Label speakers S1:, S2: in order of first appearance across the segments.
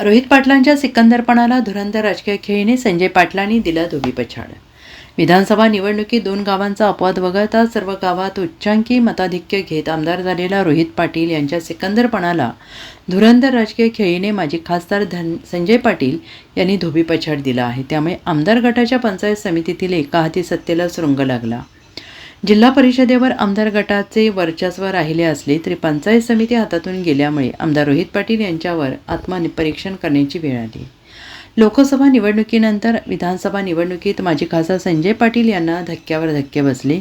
S1: रोहित पाटलांच्या सिकंदरपणाला धुरंधर राजकीय खेळीने संजय पाटलांनी दिला धोबीपछाड विधानसभा निवडणुकीत दोन गावांचा अपवाद वगळता सर्व गावात उच्चांकी मताधिक्य घेत आमदार झालेला रोहित पाटील यांच्या सिकंदरपणाला धुरंधर राजकीय खेळीने माजी खासदार धन संजय पाटील यांनी धोबीपछाड दिला आहे. त्यामुळे आमदार गटाच्या पंचायत समितीतील एका हाती सत्तेला सुरुंग लागला. जिल्हा परिषदेवर आमदार गटाचे वर्चस्व राहिले असले तरी पंचायत समिती हातातून गेल्यामुळे आमदार रोहित पाटील यांच्यावर आत्मपरीक्षण करण्याची वेळ आली. लोकसभा निवडणुकीनंतर विधानसभा निवडणुकीत माजी खासदार संजय पाटील यांना धक्क्यावर धक्के बसले.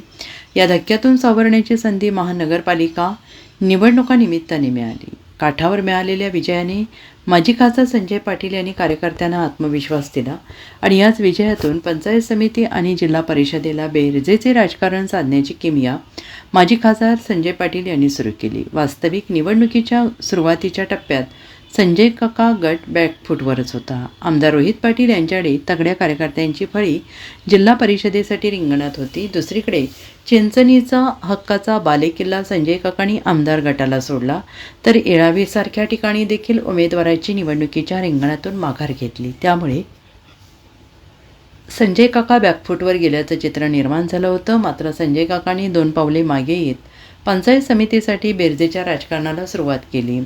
S1: या धक्क्यातून सावरण्याची संधी महानगरपालिका निवडणुकानिमित्ताने मिळाली. काठावर मिळालेल्या विजयाने माजी खासदार संजय पाटील यांनी कार्यकर्त्यांना आत्मविश्वास दिला आणि याच विजयातून पंचायत समिती आणि जिल्हा परिषदेला बेरजेचे राजकारण साधण्याची किमया माजी खासदार संजय पाटील यांनी सुरू केली. वास्तविक निवडणुकीच्या सुरुवातीच्या टप्प्यात संजय काका गट बॅकफूटवरच होता. आमदार रोहित पाटील यांच्याकडे तगड्या कार्यकर्त्यांची फळी जिल्हा परिषदेसाठी रिंगणात होती. दुसरीकडे चिंचणीचा हक्काचा बालेकिल्ला संजय काकांनी आमदार गटाला सोडला. तर येळावीसारख्या ठिकाणी देखील उमेदवाराची निवडणुकीच्या रिंगणातून माघार घेतली. त्यामुळे संजय काका बॅकफूटवर गेल्याचं चित्र निर्माण झालं होतं. मात्र संजय काकांनी दोन पावले मागे येत पंचायत समितीसाठी बेरजेच्या राजकारणाला सुरुवात केली.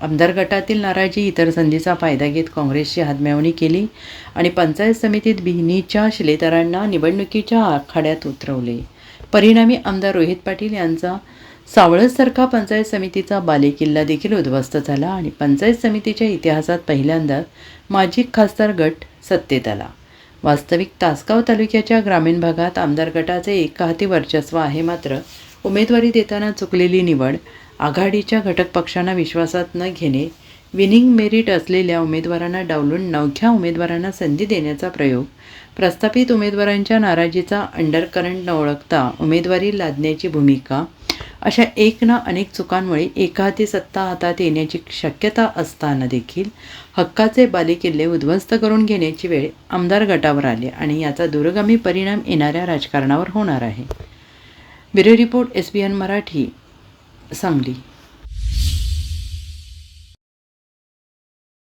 S1: आमदार गटातील नाराजी इतर संधीचा फायदा घेत काँग्रेसची हातमिळवणी केली आणि पंचायत समितीत बिहिनीच्या शिलेदारांना निवडणुकीच्या आखाड्यात उतरवले. परिणामी आमदार रोहित पाटील यांचा सावळससारखा पंचायत समितीचा बालेकिल्ला देखील उद्ध्वस्त झाला आणि पंचायत समितीच्या इतिहासात पहिल्यांदाच माजी खासदार गट सत्तेत आला. वास्तविक तासगाव तालुक्याच्या ग्रामीण भागात आमदार गटाचे एका हाती वर्चस्व आहे मात्र उमेदवारी देताना चुकलेली निवड आघाडीच्या घटक पक्षांना विश्वासात न घेणे विनिंग मेरिट असलेल्या उमेदवारांना डावलून नवख्या उमेदवारांना संधी देण्याचा प्रयोग प्रस्थापित उमेदवारांच्या नाराजीचा अंडरकरंट न ओळखता उमेदवारी लादण्याची भूमिका अशा एक ना अनेक चुकांमुळे एका हाती सत्ता हातात येण्याची शक्यता असताना देखील हक्काचे बालेकिल्ले उद्ध्वस्त करून घेण्याची वेळ आमदार गटावर आली आणि याचा दूरगामी परिणाम येणाऱ्या राजकारणावर होणार आहे. Bureau report S B N Marathi Sangli.